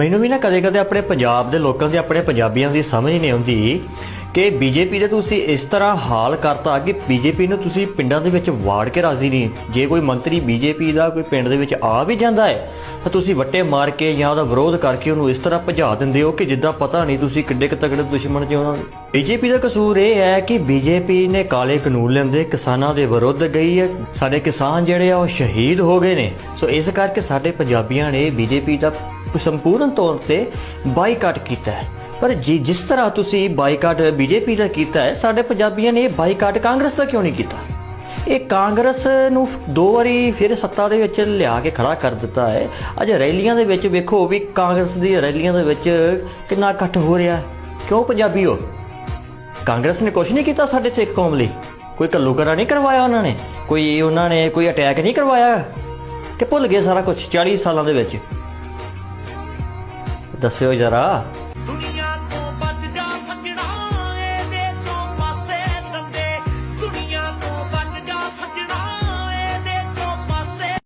ਮੈਨੂੰ ਵੀ ਨਾ ਕਦੇ-ਕਦੇ ਆਪਣੇ ਪੰਜਾਬ ਦੇ ਲੋਕਾਂ ਦੀ, ਆਪਣੇ ਪੰਜਾਬੀਆਂ ਦੀ ਸਮਝ ਨਹੀਂ ਆਉਂਦੀ ਕਿ ਬੀਜੇਪੀ ਦੇ ਤੁਸੀਂ ਇਸ ਤਰ੍ਹਾਂ ਹਾਲ ਕਰਤਾ ਕਿ ਬੀਜੇਪੀ ਨੂੰ ਤੁਸੀਂ ਪਿੰਡਾਂ ਦੇ ਵਿੱਚ ਵਾੜ ਕੇ ਰਾਜ਼ੀ ਨਹੀਂ। ਜੇ ਕੋਈ ਮੰਤਰੀ ਬੀਜੇਪੀ ਦਾ, ਕੋਈ ਪਿੰਡ ਦੇ ਵਿੱਚ ਆ ਵੀ ਜਾਂਦਾ ਹੈ ਤਾਂ ਤੁਸੀਂ ਵੱਟੇ ਮਾਰ ਕੇ ਜਾਂ ਉਹਦਾ ਵਿਰੋਧ ਕਰਕੇ ਉਹਨੂੰ ਇਸ ਤਰ੍ਹਾਂ ਭਜਾ ਦਿੰਦੇ ਹੋ ਕਿ ਜਿੱਦਾਂ ਪਤਾ ਨਹੀਂ ਤੁਸੀਂ ਕਿੱਡੇ ਕੁ ਤਗੜੇ ਦੁਸ਼ਮਣ ਜੀ ਉਹਨਾਂ ਬੀਜੇਪੀ ਦਾ ਕਸੂਰ ਇਹ ਹੈ ਕਿ ਬੀਜੇਪੀ ਨੇ ਕਾਲੇ ਕਾਨੂੰਨ ਲਿਆਂਦੇ, ਕਿਸਾਨਾਂ ਦੇ ਵਿਰੁੱਧ ਗਈ ਹੈ। ਸਾਡੇ ਕਿਸਾਨ ਜਿਹੜੇ ਆ, ਉਹ ਸ਼ਹੀਦ ਹੋ ਗਏ ਨੇ। ਸੋ ਇਸ ਕਰਕੇ ਸਾਡੇ ਪੰਜਾਬੀਆਂ ਨੇ ਬੀਜੇਪੀ ਦਾ ਸੰਪੂਰਨ ਤੌਰ ਤੇ ਬਾਈਕਾਟ ਕੀਤਾ ਹੈ। ਪਰ ਜੀ, ਜਿਸ ਤਰ੍ਹਾਂ ਤੁਸੀਂ ਬਾਈਕਾਟ ਬੀਜੇਪੀ ਦਾ ਕੀਤਾ ਹੈ, ਸਾਡੇ ਪੰਜਾਬੀਆਂ ਨੇ ਇਹ ਬਾਈਕਾਟ ਕਾਂਗਰਸ ਦਾ ਕਿਉਂ ਨਹੀਂ ਕੀਤਾ? ਇਹ ਕਾਂਗਰਸ ਨੂੰ ਦੋ ਵਾਰੀ ਫਿਰ ਸੱਤਾ ਦੇ ਵਿੱਚ ਲਿਆ ਕੇ ਖੜਾ ਕਰ ਦਿੱਤਾ ਹੈ। ਅੱਜ ਰੈਲੀਆਂ ਦੇ ਵਿੱਚ ਵੇਖੋ ਵੀ ਕਾਂਗਰਸ ਦੀ ਰੈਲੀਆਂ ਦੇ ਵਿੱਚ ਕਿੰਨਾ ਇਕੱਠ ਹੋ ਰਿਹਾ ਕਿਉਂ ਪੰਜਾਬੀ ਹੋ? ਕਾਂਗਰਸ ਨੇ ਕੁਝ ਨਹੀਂ ਕੀਤਾ ਸਾਡੇ ਸਿੱਖ ਕੌਮ ਲਈ। ਕੋਈ ਕੱਲੂਕਰਾ ਨਹੀਂ ਕਰਵਾਇਆ ਉਹਨਾਂ ਨੇ। ਕੋਈ ਉਹਨਾਂ ਨੇ ਕੋਈ ਅਟੈਕ ਨਹੀਂ ਕਰਵਾਇਆ। ਕਿ ਭੁੱਲ ਗਏ ਸਾਰਾ ਕੁਝ 40 ਸਾਲਾਂ ਦੇ ਵਿੱਚ। ਦੱਸਿਓ ਜਰਾ।